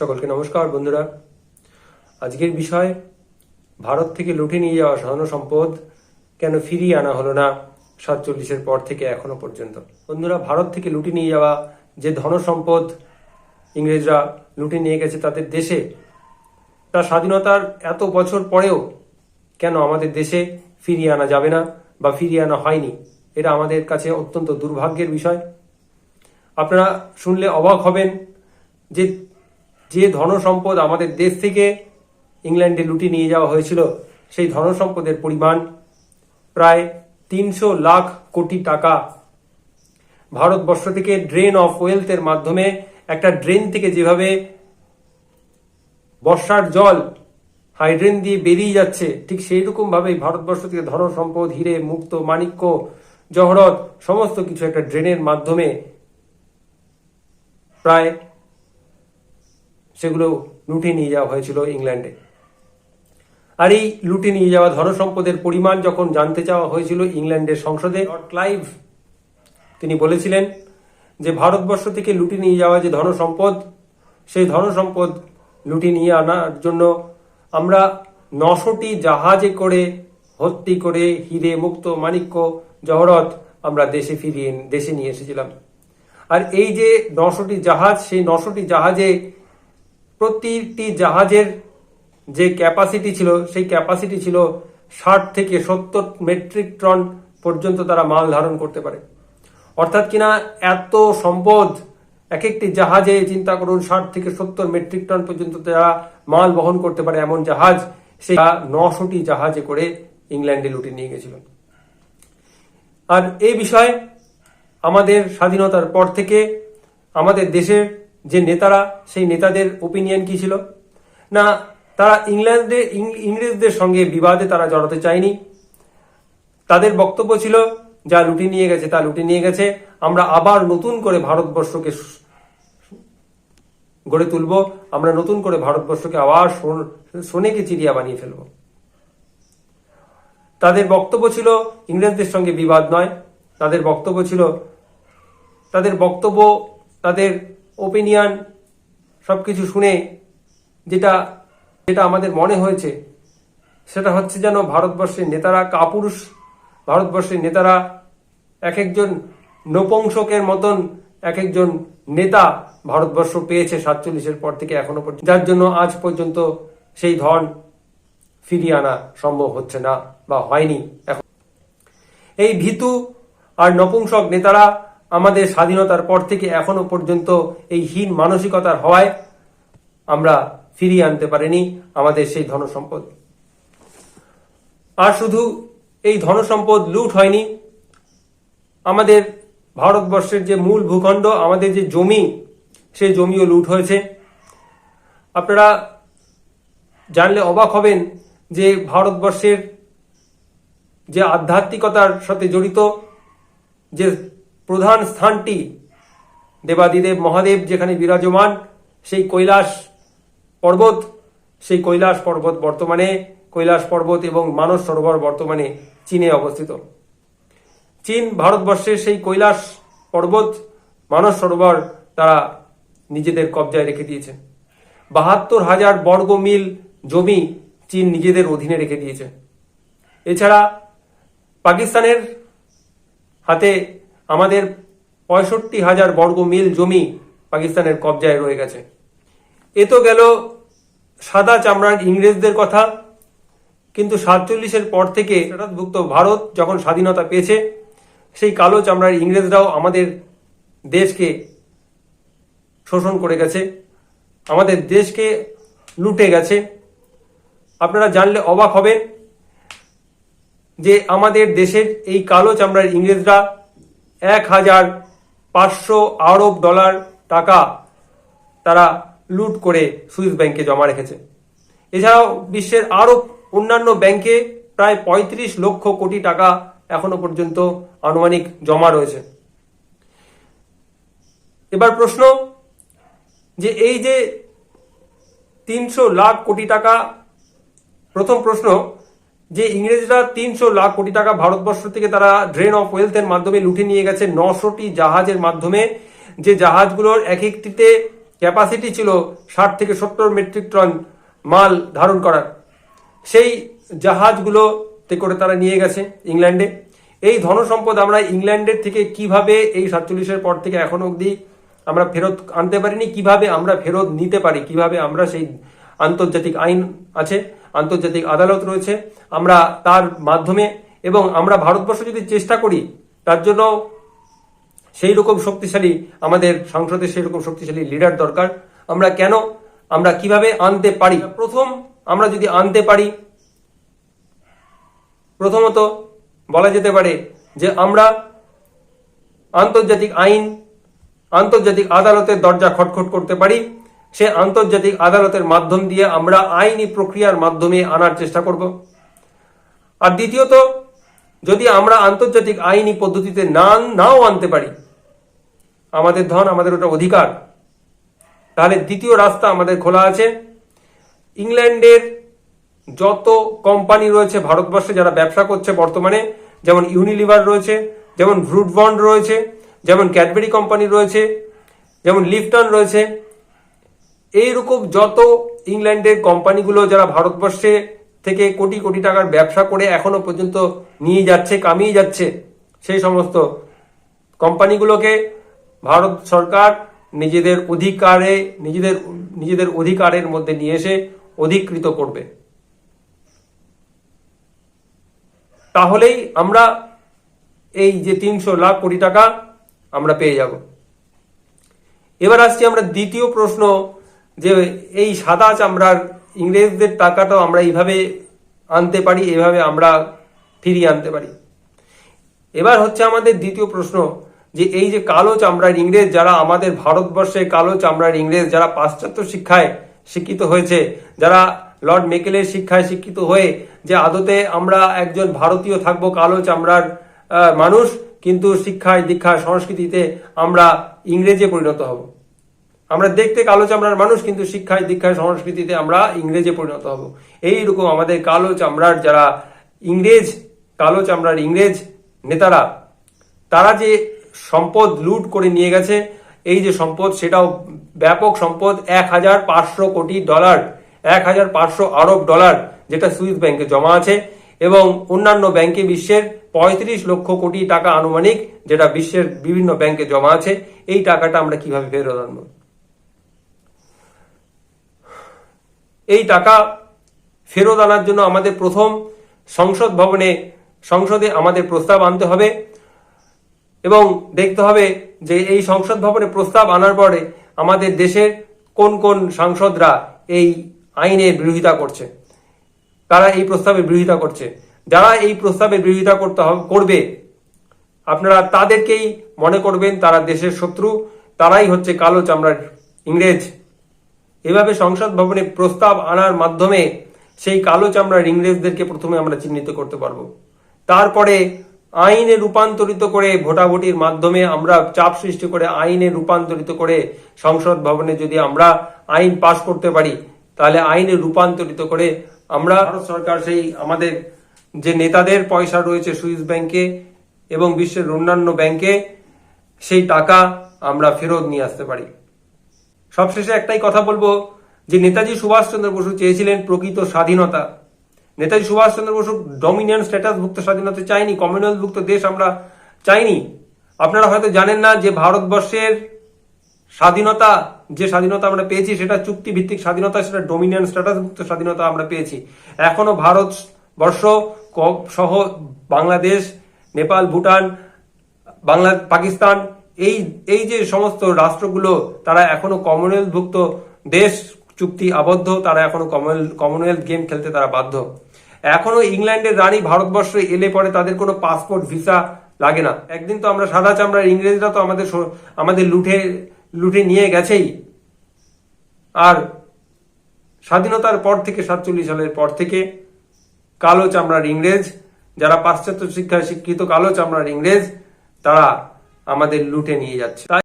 সকলকে নমস্কার, বন্ধুরা। আজকের বিষয়, ভারত থেকে লুটে নিয়ে যাওয়া ধন সম্পদ কেন ফিরিয়ে আনা হলো না সাতচল্লিশের পর থেকে এখনও পর্যন্ত? বন্ধুরা, ভারত থেকে লুটে নিয়ে যাওয়া যে ধন সম্পদ ইংরেজরা লুটে নিয়ে গেছে তাদের দেশে তা স্বাধীনতার এত বছর পরেও কেন আমাদের দেশে ফিরিয়ে আনা যাবে না বা ফিরিয়ে আনা হয়নি? এটা আমাদের কাছে অত্যন্ত দুর্ভাগ্যের বিষয়। আপনারা শুনলে অবাক হবেন যে যে ধন সম্পদ আমাদের দেশ থেকে ইংল্যান্ডে লুটে নিয়ে যাওয়া হয়েছিল, সেই ধন সম্পদের পরিমাণ প্রায় তিনশো লাখ কোটি টাকা। ভারতবর্ষ থেকে ড্রেন অফ ওয়েলথের মাধ্যমে একটা ড্রেন থেকে যেভাবে বর্ষার জল, হাইড্রেন দিয়ে বেরিয়ে যাচ্ছে, ঠিক সেই রকম ভাবে ভারতবর্ষ থেকে ধন সম্পদ হিরে, মুক্ত, মাণিক্য, জহরত, সমস্ত কিছু একটা ড্রেনের মাধ্যমে প্রায় সেগুলো লুটে নিয়ে যাওয়া হয়েছিল ইংল্যান্ডে। আর এই লুটে নিয়ে যাওয়া ধনসম্পদের পরিমাণ যখন জানতে চাওয়া হয়েছিল ইংল্যান্ডের সংসদে ক্লাইভ তিনি বলেছিলেন যে, ভারতবর্ষ থেকে লুটে নিয়ে যাওয়া যে ধনসম্পদ, সেই ধনসম্পদ লুটে নিয়ে আনার জন্য আমরা নশোটি জাহাজে করে ভর্তি করে হিরে মুক্ত মাণিক্য জহরত আমরা দেশে ফিরিয়ে, দেশে নিয়ে এসেছিলাম। আর এই যে নশোটি জাহাজ, সেই নশোটি জাহাজে প্রতিটি জাহাজের যে ক্যাপাসিটি ছিল, সেই ক্যাপাসিটি ছিল ষাট থেকে সত্তর মেট্রিক টন পর্যন্ত তারা মাল ধারণ করতে পারে। অর্থাৎ কিনা এত সম্পদ এক একটি জাহাজে চিন্তা করুন, ষাট থেকে সত্তর মেট্রিক টন পর্যন্ত তারা মাল বহন করতে পারে এমন জাহাজ সেই নশোটি জাহাজে করে ইংল্যান্ডে লুটে নিয়ে গেছিল। আর এই বিষয়ে আমাদের স্বাধীনতার পর থেকে আমাদের দেশের যে নেতারা, সেই নেতাদের ওপিনিয়ন কি ছিল? না, তারা ইংল্যান্ডে ইংরেজদের সঙ্গে বিবাদে তারা জড়াতে চায়নি। তাদের বক্তব্য ছিল, যা লুটে নিয়ে গেছে, তা লুটে নিয়ে গেছে, আমরা আবার নতুন করে ভারতবর্ষকে গড়ে তুলব, আমরা নতুন করে ভারতবর্ষকে আবার সোন- সোনেকে চিড়িয়া বানিয়ে ফেলব। তাদের বক্তব্য ছিল, ইংরেজদের সঙ্গে বিবাদ নয়। তাদের বক্তব্য ছিল, তাদের বক্তব্য, তাদের ওপিনিয়ন সব কিছু শুনে যেটা যেটা আমাদের মনে হয়েছে, সেটা হচ্ছে যেন ভারতবর্ষের নেতারা কাপুরুষ, ভারতবর্ষের নেতারা এক একজন নপুংসকের মতন এক একজন নেতা ভারতবর্ষ পেয়েছে সাতচল্লিশের পর থেকে এখনও পর্যন্ত। যার জন্য আজ পর্যন্ত সেই ধন ফিরিয়ে আনা সম্ভব হচ্ছে না বা হয়নি এখন। এই ভীতু আর নপুংসক নেতারা আমাদের স্বাধীনতার পর থেকে এখনও পর্যন্ত এই হীন মানসিকতার হওয়ায় আমরা ফিরিয়ে আনতে পারিনি আমাদের সেই ধনসম্পদ। আর শুধু এই ধনসম্পদ লুট হয়নি, আমাদের ভারতবর্ষের যে মূল ভূখণ্ড, আমাদের যে জমি সেই জমিও লুট হয়েছে। আপনারা জানলে অবাক হবেন যে ভারতবর্ষের যে আধ্যাত্মিকতার সাথে জড়িত, যে প্রধান স্থানটি দেবাদিদেব মহাদেব যেখানে বিরাজমান, সেই কৈলাস পর্বত, সেই কৈলাস পর্বত বর্তমানে, কৈলাস পর্বত এবং মানস সরোবর বর্তমানে চীনে অবস্থিত। চীন ভারতবর্ষের সেই কৈলাস পর্বত, মানস সরোবর তারা নিজেদের কবজায় রেখে দিয়েছে। বাহাত্তর হাজার বর্গ মিল জমি চীন নিজেদের অধীনে রেখে দিয়েছে। এছাড়া পাকিস্তানের হাতে আমাদের পঁয়ষট্টি হাজার বর্গ মিল জমি পাকিস্তানের কবজায় রয়ে গেছে। এ তো গেল সাদা চামড়ার ইংরেজদের কথা। কিন্তু সাতচল্লিশের পর থেকে ভুক্ত ভারত যখন স্বাধীনতা পেয়েছে, সেই কালো চামড়ার ইংরেজরাও আমাদের দেশকে শোষণ করে গেছে, আমাদের দেশকে লুটে গেছে। আপনারা জানলে অবাক হবেন যে আমাদের দেশের এই কালো চামড়ার ইংরেজরা এক হাজার পাঁচশো আরব ডলার টাকা তারা লুট করে সুইস ব্যাংকে জমা রেখেছে। এছাড়াও বিশ্বের আরও অন্যান্য ব্যাংকে প্রায় পঁয়ত্রিশ লক্ষ কোটি টাকা এখনও পর্যন্ত আনুমানিক জমা রয়েছে। এবার প্রশ্ন যে এই যে তিনশো লাখ কোটি টাকা, প্রথম প্রশ্ন যে ইংরেজরা তিনশো লাখ কোটি টাকা ভারতবর্ষ থেকে তারা ড্রেন অফ ওয়েলথের মাধ্যমে লুটে নিয়ে গেছে। নশোটি জাহাজের মাধ্যমে। যে জাহাজগুলোর এক একটিতে ক্যাপাসিটি ছিল ষাট থেকে সত্তর মেট্রিক টন মাল ধারণ করার। সেই জাহাজগুলোতে করে তারা নিয়ে গেছে ইংল্যান্ডে। এই ধনসম্পদ আমরা ইংল্যান্ডের থেকে কীভাবে এই সাতচল্লিশের পর থেকে এখনও অবধি আমরা ফেরত আনতে পারিনি? কীভাবে আমরা ফেরত নিতে পারি? কীভাবে আমরা সেই আন্তর্জাতিক আইন আছে, আন্তর্জাতিক আদালত রয়েছে। আমরা তার মাধ্যমে এবং আমরা ভারতবর্ষ যদি চেষ্টা করি, তার জন্য সেই রকম শক্তিশালী আমাদের সংসদে সেই রকম শক্তিশালী লিডার দরকার। আমরা কেন, আমরা কীভাবে আনতে পারি? প্রথম আমরা যদি আনতে পারি, প্রথমত বলা যেতে পারে যে আমরা আন্তর্জাতিক আইন, আন্তর্জাতিক আদালতের দরজা খটখট করতে পারি। সে আন্তর্জাতিক আদালতের মাধ্যম দিয়ে আমরা আইনি প্রক্রিয়ার মাধ্যমে আনার চেষ্টা করব। আর দ্বিতীয়ত, যদি আমরা আন্তর্জাতিক আইনি পদ্ধতিতে না, নাও আনতে পারি, আমাদের ধন আমাদের ওটা অধিকার। তাহলে দ্বিতীয় রাস্তা আমাদের খোলা আছে। ইংল্যান্ডের যত কোম্পানি রয়েছে ভারতবর্ষে যারা ব্যবসা করছে বর্তমানে, যেমন ইউনিলিভার রয়েছে, যেমন ভ্রুট বন্ড রয়েছে, যেমন ক্যাডবেরি কোম্পানি রয়েছে, যেমন লিফটন রয়েছে এইরকম যত ইংল্যান্ডের কোম্পানিগুলো যারা ভারতবর্ষে থেকে কোটি কোটি টাকার ব্যবসা করে এখনও পর্যন্ত নিয়ে যাচ্ছে, কামিয়ে যাচ্ছে, সেই সমস্ত কোম্পানিগুলোকে ভারত সরকার নিজেদের অধিকারে, নিজেদের নিজেদের অধিকারের মধ্যে নিয়ে এসে অধিকৃত করবে। তাহলেই আমরা এই যে তিনশো লাখ কোটি টাকা আমরা পেয়ে যাব। এবার আসছি আমরা দ্বিতীয় প্রশ্ন যে এই সাদা চামড়ার ইংরেজদের টাকাটাও আমরা এইভাবে আনতে পারি এভাবে আমরা ফিরিয়ে আনতে পারি। এবার হচ্ছে আমাদের দ্বিতীয় প্রশ্ন যে এই যে কালো চামড়ার ইংরেজ যারা আমাদের ভারতবর্ষে কালো চামড়ার ইংরেজ যারা পাশ্চাত্য শিক্ষায় শিক্ষিত হয়েছে, যারা লর্ড মেকেলের শিক্ষায় শিক্ষিত হয়ে যে আদতে আমরা একজন ভারতীয় থাকব কালো চামড়ার মানুষ, কিন্তু শিক্ষায় দীক্ষায় সংস্কৃতিতে আমরা ইংরেজে পরিণত হব। আমরা দেখতে কালো চামড়ার মানুষ, কিন্তু শিক্ষায়, দীক্ষায়, সংস্কৃতিতে আমরা ইংরেজে পরিণত হব। এইরকম আমাদের কালো চামড়ার যারা ইংরেজ, কালো চামড়ার ইংরেজ নেতারা, তারা যে সম্পদ লুট করে নিয়ে গেছে, এই যে সম্পদ, সেটাও ব্যাপক সম্পদ, এক হাজার পাঁচশো কোটি ডলার, এক হাজার পাঁচশো আরব ডলার, যেটা সুইস ব্যাংকে জমা আছে, এবং অন্যান্য ব্যাংকে বিশ্বের পঁয়ত্রিশ লক্ষ কোটি টাকা আনুমানিক, যেটা বিশ্বের বিভিন্ন ব্যাংকে জমা আছে, এই টাকাটা আমরা কীভাবে ফেরত আনব? এই টাকা ফেরত আনার জন্য আমাদের প্রথম সংসদ ভবনে, সংসদে আমাদের প্রস্তাব আনতে হবে। এবং দেখতে হবে যে এই সংসদ ভবনে প্রস্তাব আনার পরে আমাদের দেশের কোন কোন সাংসদরা এই আইনের বিরোধিতা করছে তারা এই প্রস্তাবের বিরোধিতা করছে। যারা এই প্রস্তাবের বিরোধিতা করতে করবে, আপনারা তাদেরকেই মনে করবেন তারা দেশের শত্রু, তারাই হচ্ছে কালো চামড়ার ইংরেজ। এভাবে সংসদ ভবনে প্রস্তাব আনার মাধ্যমে সেই কালো চামড়ার ইংরেজদেরকে প্রথমে আমরা চিহ্নিত করতে পারব। তারপরে আইনে রূপান্তরিত করে ভোটাভুটির মাধ্যমে আমরা চাপ সৃষ্টি করে আইনে রূপান্তরিত করে সংসদ ভবনে যদি আমরা আইন পাশ করতে পারি, তাহলে আইনে রূপান্তরিত করে আমরা ভারত সরকার সেই আমাদের যে নেতাদের পয়সা রয়েছে সুইস ব্যাংকে এবং বিশ্বের অন্যান্য ব্যাংকে সেই টাকা আমরা ফেরত নিয়ে আসতে পারি। সবশেষে একটাই কথা বলব যে নেতাজি সুভাষচন্দ্র বসু চেয়েছিলেন প্রকৃত স্বাধীনতা। নেতাজি সুভাষচন্দ্র বসু ডমিনিয়ন স্ট্যাটাসভুক্ত স্বাধীনতা চাইনি কমনওয়েলথভুক্ত দেশ আমরা চাইনি। আপনারা হয়তো জানেন না যে ভারতবর্ষের স্বাধীনতা, যে স্বাধীনতা আমরা পেয়েছি সেটা চুক্তি ভিত্তিক স্বাধীনতা, সেটা ডোমিনিয়ন স্ট্যাটাসভুক্ত স্বাধীনতা আমরা পেয়েছি। এখনও ভারত বর্ষ ক- সহ বাংলাদেশ, নেপাল, ভুটান, বাংলা, পাকিস্তান এই এই যে সমস্ত রাষ্ট্রগুলো, তারা এখনও কমনওয়েলথভুক্ত দেশ চুক্তি আবদ্ধ, তারা এখনও কমনওয়েলথ কমনওয়েলথ গেম খেলতে তারা বাধ্য। এখনও ইংল্যান্ডের রানী ভারতবর্ষে এলে পরে তাদের কোনো পাসপোর্ট, ভিসা লাগে না। একদিন তো আমরা সাদা চামড়ার ইংরেজরা তো আমাদের আমাদের লুঠে লুটে নিয়ে গেছেই। আর স্বাধীনতার পর থেকে, সাতচল্লিশ সালের পর থেকে কালো চামড়ার ইংরেজ, যারা পাশ্চাত্য শিক্ষায় শিক্ষিত কালো চামড়ার ইংরেজ, তারা আমাদের লুটে নিয়ে যাচ্ছে।